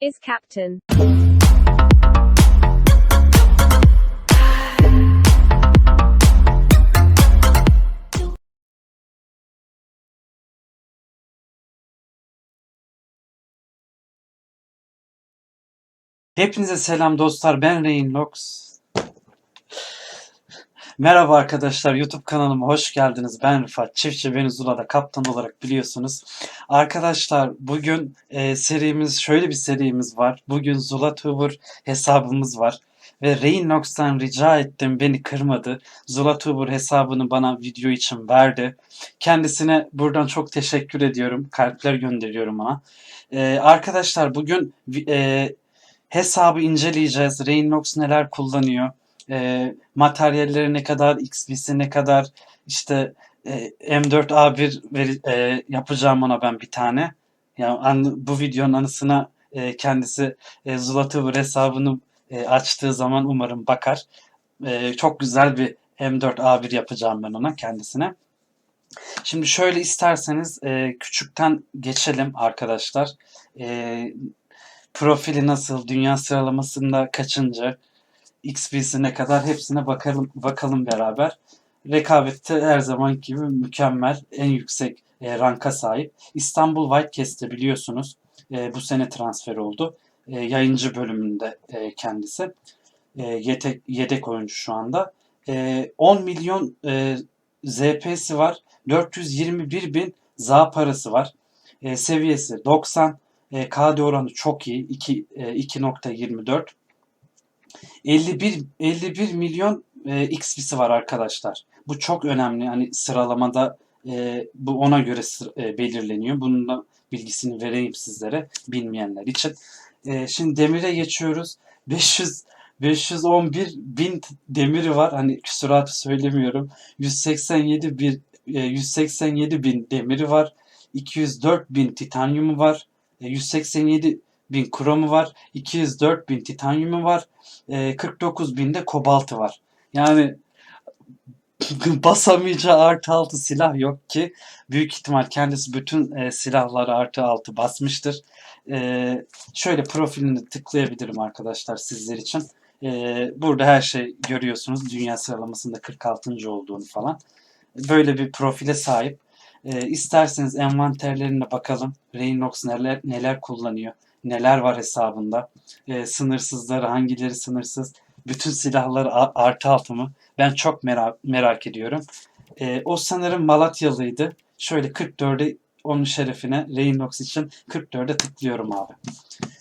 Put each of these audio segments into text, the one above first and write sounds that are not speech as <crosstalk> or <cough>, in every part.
is Captain. Hepinize selam dostlar. Ben Rainlox. Merhaba arkadaşlar. YouTube kanalıma hoş geldiniz. Ben Rıfat Çiftçi. Beni Zula'da kaptan olarak biliyorsunuz. Arkadaşlar bugün e, serimiz şöyle bir serimiz var. Bugün Zula Tuber hesabımız var. Ve Rainlox'tan rica ettim. Beni kırmadı. Zula Tuber hesabını bana video için verdi. Kendisine buradan çok teşekkür ediyorum. Kalpler gönderiyorum ona. E, arkadaşlar bugün e, hesabı inceleyeceğiz. Rainbox neler kullanıyor? E, materyalleri ne kadar, XP'si ne kadar? İşte e, M4A1 veri, e, yapacağım ona ben bir tane. Yani an, bu videonun anısına e, kendisi e, Zlatuber hesabını e, açtığı zaman umarım bakar. E, çok güzel bir M4A1 yapacağım ben ona kendisine. Şimdi şöyle isterseniz e, küçükten geçelim arkadaşlar. E, profili nasıl, dünya sıralamasında kaçıncı, XP'si ne kadar hepsine bakalım bakalım beraber. Rekabette her zaman gibi mükemmel, en yüksek e, ranka sahip. İstanbul Whitecast'te biliyorsunuz e, bu sene transfer oldu. E, yayıncı bölümünde e, kendisi. E, yedek, yedek oyuncu şu anda. E, 10 milyon e, ZP'si var. 421 bin za parası var. E, seviyesi 90. E, KD oranı çok iyi. 2, e, 2.24. 51 51 milyon e, XP'si var arkadaşlar. Bu çok önemli. Hani sıralamada e, bu ona göre sır, e, belirleniyor. Bunun da bilgisini vereyim sizlere bilmeyenler için. E, şimdi demire geçiyoruz. 500 511 bin demiri var. Hani küsuratı söylemiyorum. 187 bir e, 187 bin demiri var. 204 bin titanyumu var. 187 bin kromu var. 204 bin titanyumu var. 49 bin de kobaltı var. Yani <laughs> basamayacağı artı altı silah yok ki büyük ihtimal kendisi bütün e, silahları artı altı basmıştır. E, şöyle profilini tıklayabilirim arkadaşlar sizler için. E, burada her şey görüyorsunuz. Dünya sıralamasında 46. olduğunu falan. Böyle bir profile sahip. E, isterseniz envanterlerine bakalım. Rainox neler, neler kullanıyor. Neler var hesabında. E, sınırsızları hangileri sınırsız. Bütün silahları artı altı mı? Ben çok merak, merak ediyorum. E, o sanırım Malatyalıydı. Şöyle 44'e onun şerefine Rainox için 44'e tıklıyorum abi.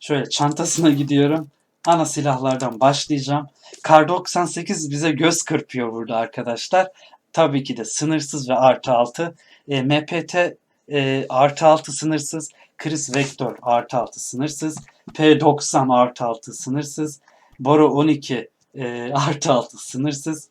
Şöyle çantasına gidiyorum. Ana silahlardan başlayacağım. Kar 98 bize göz kırpıyor burada arkadaşlar. Tabii ki de sınırsız ve artı altı. E, MPT e, artı altı sınırsız. Chris Vector artı altı sınırsız. P90 artı altı sınırsız. Boro 12 e, <laughs> artı altı sınırsız.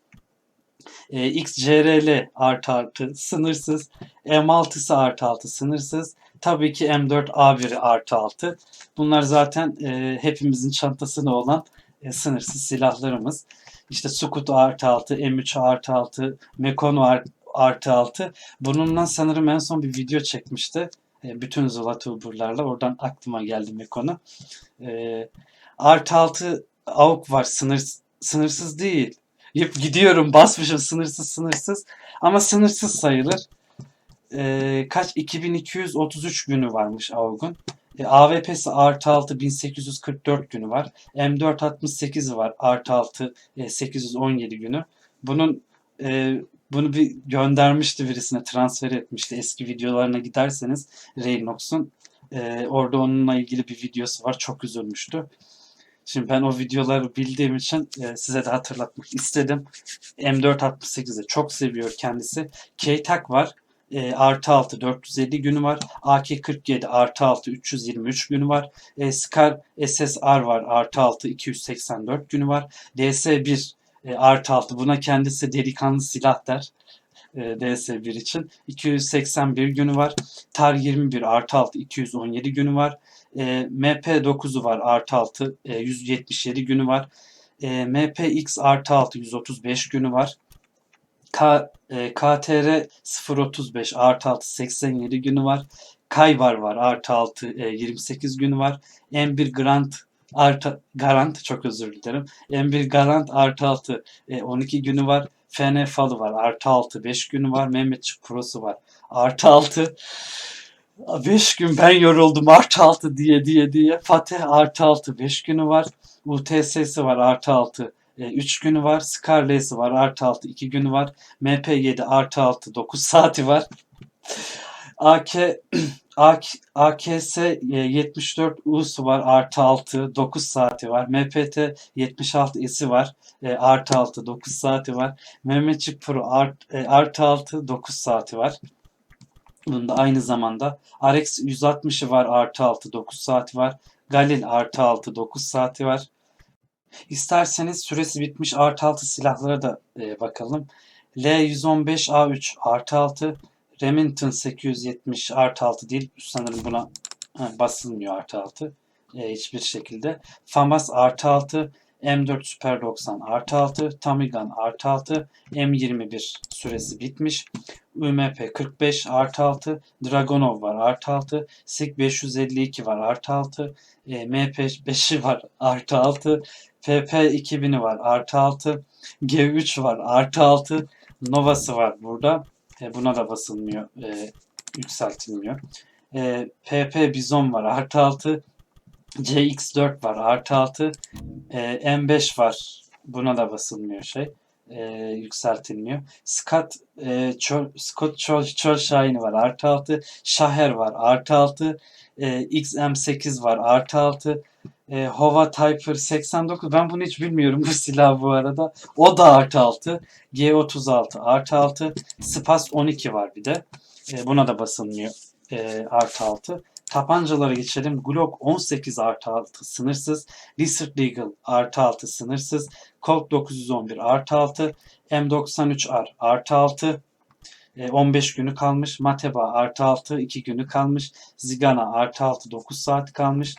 E, XCRL artı artı sınırsız. M6'sı artı altı sınırsız. Tabii ki M4A1 artı altı. Bunlar zaten e, hepimizin çantasında olan e, sınırsız silahlarımız. İşte Sukut artı altı, M3 artı altı, Mekono artı altı. Bununla sanırım en son bir video çekmişti. E, bütün Zlatuber'larla. Oradan aklıma geldi Mekono. E, artı altı AUK var. Sınır, sınırsız değil. Hep gidiyorum basmışım sınırsız sınırsız. Ama sınırsız sayılır. E, kaç? 2233 günü varmış AUK'un. E, AWP'si artı 6 1844 günü var. M468 var artı 6 e, 817 günü. Bunun e, bunu bir göndermişti birisine transfer etmişti. Eski videolarına giderseniz Raynox'un e, orada onunla ilgili bir videosu var. Çok üzülmüştü. Şimdi ben o videoları bildiğim için e, size de hatırlatmak istedim. M468'i çok seviyor kendisi. K-Tak var e, artı 6 450 günü var. AK-47 artı 6 323 günü var. E, Scar SSR var artı 6 284 günü var. DS1 e, artı 6 buna kendisi delikanlı silah der. E, DS1 için. 281 günü var. TAR 21 artı 6 217 günü var. E, MP9'u var artı 6 e, 177 günü var. E, MPX artı 6 135 günü var. K, e, KTR 035 artı 6 87 günü var. Kayvar var artı 6 e, 28 günü var. M1 Grant artı Garant çok özür dilerim. M1 Garant artı 6 e, 12 günü var. FN Falı var artı 6 5 günü var. Mehmetçik Pro'su var artı 6 5 gün ben yoruldum artı 6 diye diye diye. Fatih artı 6 5 günü var. UTS'si var artı 6 3 günü var. Scarlet'si var artı 6 2 günü var. MP7 artı 6 9 saati var. AK AKS 74 U'su var artı 6 9 saati var. MPT 76 S'i var artı 6 9 saati var. Mehmetçik Pro art, artı 6 9 saati var. Bunda aynı zamanda RX 160'ı var artı 6 9 saati var. Galil artı 6 9 saati var. İsterseniz süresi bitmiş artı 6 silahlara da e, bakalım. L115A3 artı 6 Remington 870 artı 6 değil. Sanırım buna ha, basılmıyor artı 6. E, hiçbir şekilde. FAMAS artı 6 M4 Super 90 artı 6, Tamigan artı 6, M21 süresi bitmiş. UMP 45 artı 6, Dragonov var artı 6, SIG 552 var artı 6, e, MP5'i var artı 6, PP 2000'i var artı 6, G3 var artı 6, Nova'sı var burada. E, buna da basılmıyor, e, yükseltilmiyor. E, PP Bizon var artı 6, CX4 var artı 6, e, M5 var. Buna da basılmıyor şey. E, yükseltilmiyor. Scott e, Çöl, Scott Çöl, Çöl Şahin'i var artı 6. Şaher var artı 6. E, XM8 var artı 6. E, Hova Typer 89. Ben bunu hiç bilmiyorum bu <laughs> silah bu arada. O da artı 6. G36 artı 6. Spas 12 var bir de. E, buna da basılmıyor. E, artı 6. Tabancalara geçelim. Glock 18 artı 6 sınırsız. Desert Eagle artı 6 sınırsız. Colt 911 artı 6. M93R artı 6. 15 günü kalmış. Mateba artı 6 2 günü kalmış. Zigana artı 6 9 saat kalmış.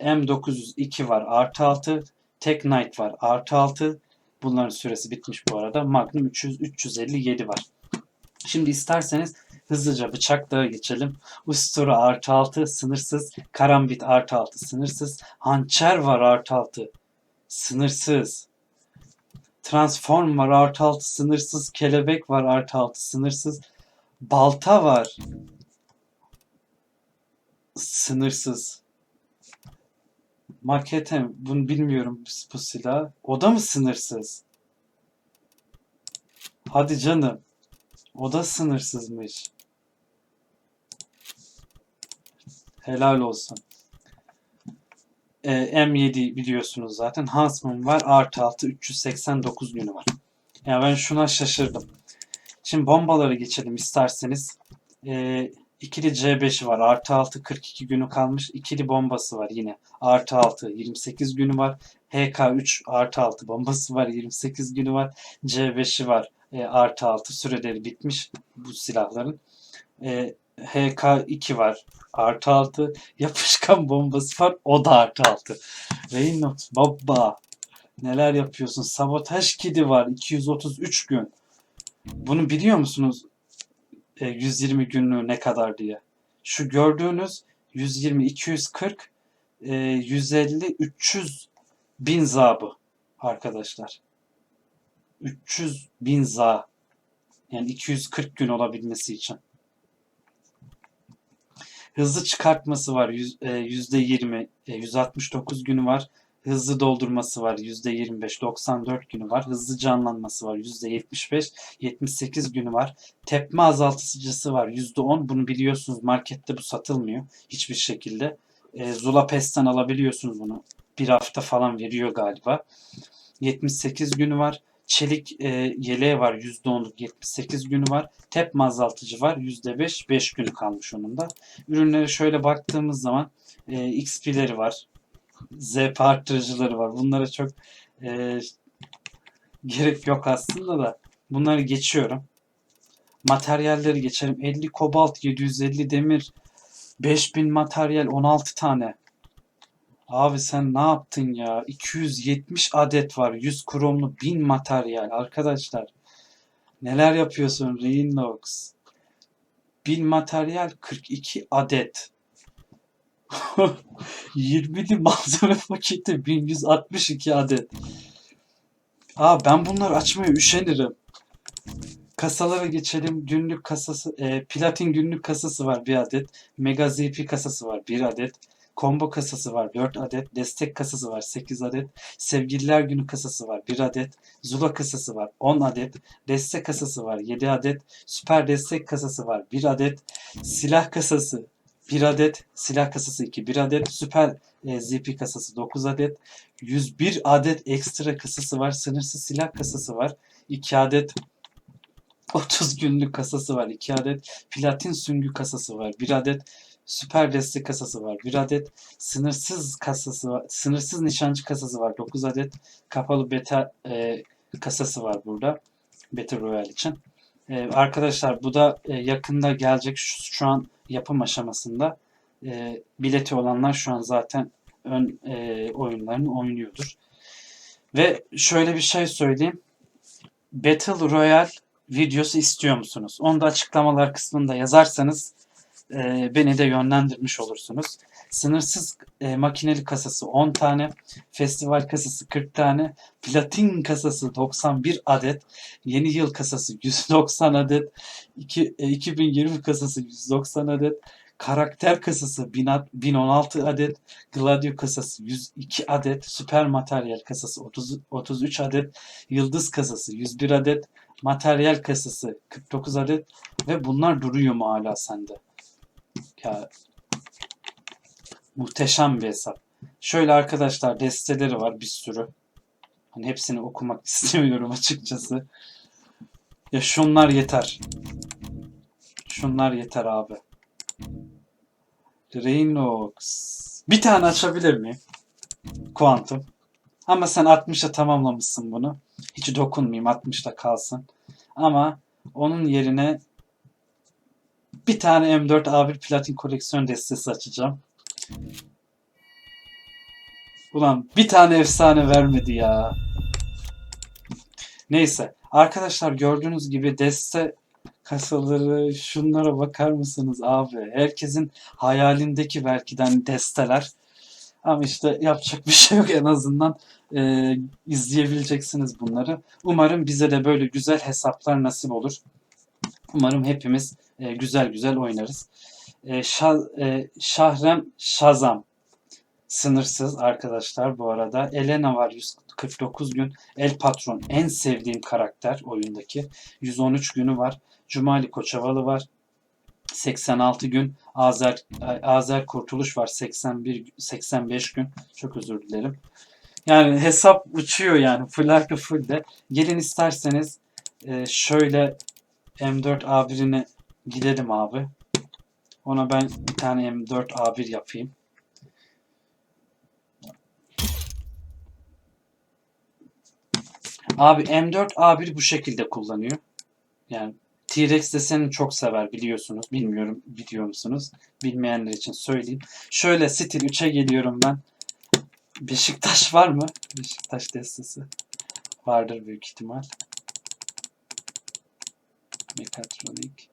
M902 var artı 6. Tek Knight var artı 6. Bunların süresi bitmiş bu arada. Magnum 300 357 var. Şimdi isterseniz Hızlıca bıçaklara geçelim. Ustura artı 6 sınırsız. Karambit artı 6 sınırsız. Hançer var artı 6 sınırsız. Transform var artı 6 sınırsız. Kelebek var artı 6 sınırsız. Balta var. Sınırsız. Makete bunu bilmiyorum bu silah. O da mı sınırsız? Hadi canım. O da sınırsızmış. Helal olsun. Ee, M7 biliyorsunuz zaten. Huntsman var. Artı 6 389 günü var. Ya yani ben şuna şaşırdım. Şimdi bombaları geçelim isterseniz. Ee, ikili C5'i var. Artı 6 42 günü kalmış. İkili bombası var yine. Artı 6 28 günü var. HK3 artı 6 bombası var. 28 günü var. C5'i var. E, artı 6 süreleri bitmiş bu silahların. E, HK2 var. Artı 6. <laughs> Yapışkan bombası var. O da artı 6. Reynolds baba. Neler yapıyorsun? Sabotaj kidi var. 233 gün. Bunu biliyor musunuz? E, 120 günlüğü ne kadar diye. Şu gördüğünüz 120, 240, e, 150, 300 bin zabı arkadaşlar. 300 bin za. Yani 240 gün olabilmesi için. Hızlı çıkartması var %20, e, 169 e, günü var. Hızlı doldurması var %25, 94 günü var. Hızlı canlanması var %75, 78 günü var. Tepme azaltıcısı var %10. Bunu biliyorsunuz markette bu satılmıyor hiçbir şekilde. E, Zula Pest'ten alabiliyorsunuz bunu. Bir hafta falan veriyor galiba. 78 günü var. Çelik e, yeleği var %10'luk 78 günü var. Tep azaltıcı var %5 5 günü kalmış onun da. Ürünlere şöyle baktığımız zaman e, XP'leri var. ZP arttırıcıları var. Bunlara çok e, gerek yok aslında da. Bunları geçiyorum. Materyalleri geçelim. 50 kobalt, 750 demir, 5000 materyal, 16 tane. Abi sen ne yaptın ya? 270 adet var. 100 kromlu 1000 materyal. Arkadaşlar neler yapıyorsun Rhinox? Bin materyal 42 adet. <laughs> 20'li malzeme paketi 1162 adet. Aa ben bunları açmaya üşenirim. Kasalara geçelim. Günlük kasası, e, platin günlük kasası var bir adet. Mega ZP kasası var bir adet. Combo kasası var 4 adet. Destek kasası var 8 adet. Sevgililer günü kasası var 1 adet. Zula kasası var 10 adet. Destek kasası var 7 adet. Süper destek kasası var 1 adet. Silah kasası 1 adet. Silah kasası 2 1 adet. Süper e, ZP kasası 9 adet. 101 adet ekstra kasası var. Sınırsız silah kasası var. 2 adet 30 günlük kasası var. 2 adet platin süngü kasası var. 1 adet süper destek kasası var. 1 adet sınırsız kasası var. Sınırsız nişancı kasası var. 9 adet kapalı beta e, kasası var burada. Battle Royale için. E, arkadaşlar bu da e, yakında gelecek. Şu, şu an yapım aşamasında. E, bileti olanlar şu an zaten ön e, oyunlarını oynuyordur. Ve şöyle bir şey söyleyeyim. Battle Royale videosu istiyor musunuz? Onu da açıklamalar kısmında yazarsanız e, beni de yönlendirmiş olursunuz. Sınırsız e, makineli kasası 10 tane, festival kasası 40 tane, platin kasası 91 adet, yeni yıl kasası 190 adet, iki, e, 2020 kasası 190 adet, karakter kasası 1000 ad- 1016 adet, Gladio kasası 102 adet, süper materyal kasası 30, 33 adet, yıldız kasası 101 adet, materyal kasası 49 adet ve bunlar duruyor mu hala sende? Ya muhteşem bir hesap. Şöyle arkadaşlar desteleri var bir sürü. Hani hepsini okumak <laughs> istemiyorum açıkçası. Ya şunlar yeter. Şunlar yeter abi. Reynox. Bir tane açabilir miyim? Quantum. Ama sen 60'a tamamlamışsın bunu. Hiç dokunmayayım 60'da kalsın. Ama onun yerine bir tane M4 A1 Platin koleksiyon destesi açacağım. Ulan bir tane efsane vermedi ya. Neyse. Arkadaşlar gördüğünüz gibi deste kasaları şunlara bakar mısınız abi? Herkesin hayalindeki belki de hani desteler. Ama işte yapacak bir şey yok en azından e, izleyebileceksiniz bunları. Umarım bize de böyle güzel hesaplar nasip olur. Umarım hepimiz e, güzel güzel oynarız. E, Şah- e, Şahrem Şazam sınırsız arkadaşlar bu arada. Elena var 149 gün. El Patron en sevdiğim karakter oyundaki. 113 günü var. Cumali Koçavalı var. 86 gün. Azer Azer Kurtuluş var 81 85 gün. Çok özür dilerim. Yani hesap uçuyor yani. Full arka full de. Gelin isterseniz e, şöyle M4 A1'ini gidelim abi. Ona ben bir tane M4 A1 yapayım. Abi M4 A1 bu şekilde kullanıyor. Yani T-Rex desenini çok sever biliyorsunuz. Bilmiyorum biliyor musunuz? Bilmeyenler için söyleyeyim. Şöyle stil 3'e geliyorum ben. Beşiktaş var mı? Beşiktaş destesi. Vardır büyük ihtimal. Mekatronik.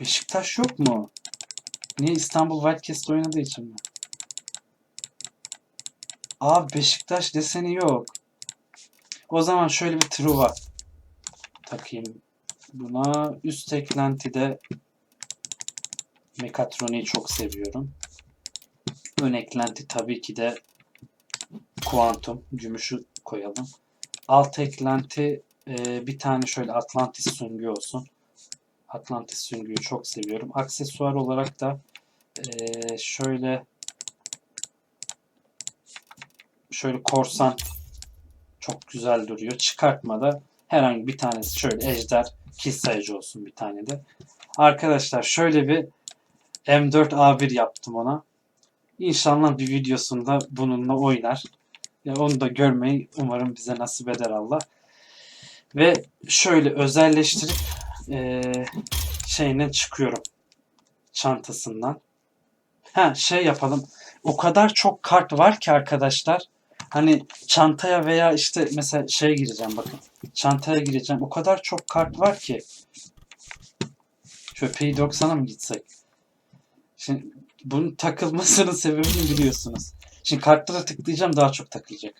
Beşiktaş yok mu? Niye İstanbul Wildcats oynadığı için mi? Abi Beşiktaş deseni yok. O zaman şöyle bir Truva takayım. Buna üst eklentide Mekatroni'yi çok seviyorum. Ön eklenti tabii ki de Quantum. Gümüşü koyalım. Alt eklenti e, bir tane şöyle Atlantis süngü olsun. Atlantis süngüyü çok seviyorum. Aksesuar olarak da e, şöyle şöyle korsan çok güzel duruyor. Çıkartmada herhangi bir tanesi şöyle ejder kill sayıcı olsun bir tane de. Arkadaşlar şöyle bir M4A1 yaptım ona. İnşallah bir videosunda bununla oynar. Ya onu da görmeyi umarım bize nasip eder Allah. Ve şöyle özelleştirip eee şeyine çıkıyorum. Çantasından. Ha şey yapalım. O kadar çok kart var ki arkadaşlar. Hani çantaya veya işte mesela şey gireceğim bakın. Çantaya gireceğim. O kadar çok kart var ki. Şöyle P90'a mı gitsek? Şimdi bunun takılmasının <laughs> sebebini biliyorsunuz. Şimdi kartlara tıklayacağım daha çok takılacak.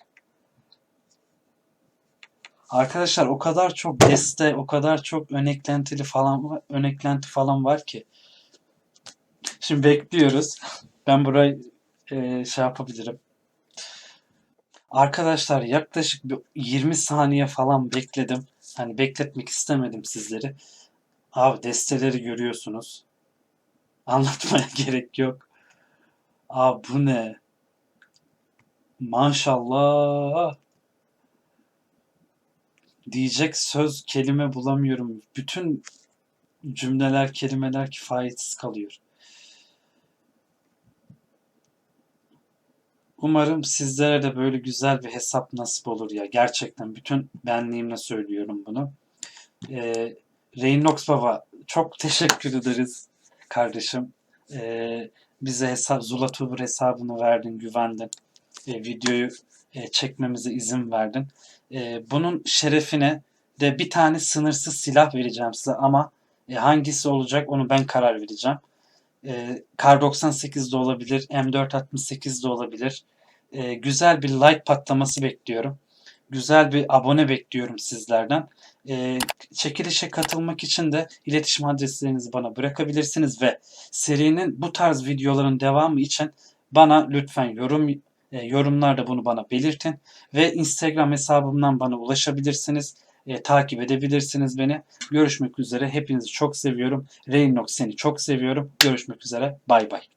Arkadaşlar o kadar çok deste, o kadar çok ön eklentili falan var- ön eklenti falan var ki. Şimdi bekliyoruz. Ben burayı e, şey yapabilirim. Arkadaşlar yaklaşık bir 20 saniye falan bekledim. Hani bekletmek istemedim sizleri. Abi desteleri görüyorsunuz. Anlatmaya <laughs> gerek yok. Abi bu ne? Maşallah. Diyecek söz kelime bulamıyorum. Bütün cümleler, kelimeler kifayetsiz kalıyor. Umarım sizlere de böyle güzel bir hesap nasip olur ya. Gerçekten bütün benliğimle söylüyorum bunu. Ee, Reynox Baba çok teşekkür ederiz kardeşim. Ee, bize hesap Zulatuber hesabını verdin, güvendin. Ee, videoyu e, çekmemize izin verdin. Ee, bunun şerefine de bir tane sınırsız silah vereceğim size ama e, hangisi olacak onu ben karar vereceğim. Ee, Kar 98 de olabilir, M468 de olabilir. Ee, güzel bir like patlaması bekliyorum. Güzel bir abone bekliyorum sizlerden. Ee, çekilişe katılmak için de iletişim adreslerinizi bana bırakabilirsiniz ve serinin bu tarz videoların devamı için bana lütfen yorum e, yorumlarda bunu bana belirtin ve Instagram hesabımdan bana ulaşabilirsiniz. E, takip edebilirsiniz beni. Görüşmek üzere. Hepinizi çok seviyorum. Reynox seni çok seviyorum. Görüşmek üzere. Bay bay.